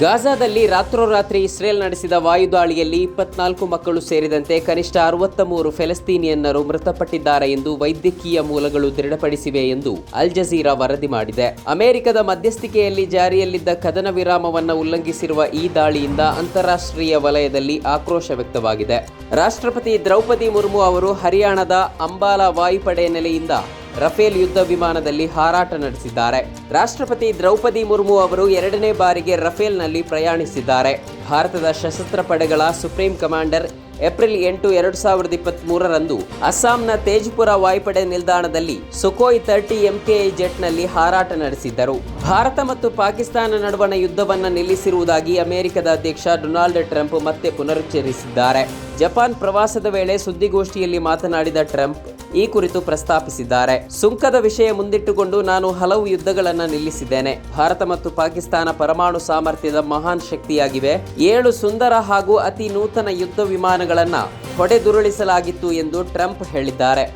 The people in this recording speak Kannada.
ಗಾಜಾದಲ್ಲಿ ರಾತ್ರೋರಾತ್ರಿ ಇಸ್ರೇಲ್ ನಡೆಸಿದ ವಾಯುದಾಳಿಯಲ್ಲಿ ಇಪ್ಪತ್ನಾಲ್ಕು ಮಕ್ಕಳು ಸೇರಿದಂತೆ ಕನಿಷ್ಠ ಅರವತ್ತ ಮೂರು ಫೆಲಸ್ತೀನಿಯನ್ನರು ಮೃತಪಟ್ಟಿದ್ದಾರೆ ಎಂದು ವೈದ್ಯಕೀಯ ಮೂಲಗಳು ದೃಢಪಡಿಸಿವೆ ಎಂದು ಅಲ್ ಜಜೀರಾ ವರದಿ ಮಾಡಿದೆ. ಅಮೆರಿಕದ ಮಧ್ಯಸ್ಥಿಕೆಯಲ್ಲಿ ಜಾರಿಯಲ್ಲಿದ್ದ ಕದನ ವಿರಾಮವನ್ನು ಉಲ್ಲಂಘಿಸಿರುವ ಈ ದಾಳಿಯಿಂದ ಅಂತಾರಾಷ್ಟ್ರೀಯ ವಲಯದಲ್ಲಿ ಆಕ್ರೋಶ ವ್ಯಕ್ತವಾಗಿದೆ. ರಾಷ್ಟ್ರಪತಿ ದ್ರೌಪದಿ ಮುರ್ಮು ಅವರು ಹರಿಯಾಣದ ಅಂಬಾಲಾ ವಾಯುಪಡೆ ನೆಲೆಯಿಂದ ರಫೇಲ್ ಯುದ್ಧ ವಿಮಾನದಲ್ಲಿ ಹಾರಾಟ ನಡೆಸಿದ್ದಾರೆ. ರಾಷ್ಟ್ರಪತಿ ದ್ರೌಪದಿ ಮುರ್ಮು ಅವರು ಎರಡನೇ ಬಾರಿಗೆ ರಫೇಲ್ನಲ್ಲಿ ಪ್ರಯಾಣಿಸಿದ್ದಾರೆ. ಭಾರತದ ಸಶಸ್ತ್ರ ಪಡೆಗಳ ಸುಪ್ರೀಂ ಕಮಾಂಡರ್ ಏಪ್ರಿಲ್ ಎಂಟು, ಎರಡು ಸಾವಿರದ ಇಪ್ಪತ್ತ್ ಮೂರರಂದು ಅಸ್ಸಾಂನ ತೇಜ್ಪುರ ವಾಯುಪಡೆ ನಿಲ್ದಾಣದಲ್ಲಿ ಸುಖೋಯ್ ತರ್ಟಿ ಎಂಕೆ ಜೆಟ್ನಲ್ಲಿ ಹಾರಾಟ ನಡೆಸಿದ್ದರು. ಭಾರತ ಮತ್ತು ಪಾಕಿಸ್ತಾನ ನಡುವಣ ಯುದ್ಧವನ್ನು ನಿಲ್ಲಿಸಿರುವುದಾಗಿ ಅಮೆರಿಕದ ಅಧ್ಯಕ್ಷ ಡೊನಾಲ್ಡ್ ಟ್ರಂಪ್ ಮತ್ತೆ ಪುನರುಚ್ಚರಿಸಿದ್ದಾರೆ. ಜಪಾನ್ ಪ್ರವಾಸದ ವೇಳೆ ಸುದ್ದಿಗೋಷ್ಠಿಯಲ್ಲಿ ಮಾತನಾಡಿದ ಟ್ರಂಪ್ ಈ ಕುರಿತು ಪ್ರಸ್ತಾಪಿಸಿದ್ದಾರೆ. ಸುಂಕದ ವಿಷಯ ಮುಂದಿಟ್ಟುಕೊಂಡು ನಾನು ಹಲವು ಯುದ್ಧಗಳನ್ನು ನಿಲ್ಲಿಸಿದ್ದೇನೆ. ಭಾರತ ಮತ್ತು ಪಾಕಿಸ್ತಾನ ಪರಮಾಣು ಸಾಮರ್ಥ್ಯದ ಮಹಾನ್ ಶಕ್ತಿಯಾಗಿವೆ. ಏಳು ಸುಂದರ ಹಾಗೂ ಅತಿ ನೂತನ ಯುದ್ಧ ವಿಮಾನಗಳನ್ನು ಹೊಡೆದುರುಳಿಸಲಾಗಿತ್ತು ಎಂದು ಟ್ರಂಪ್ ಹೇಳಿದ್ದಾರೆ.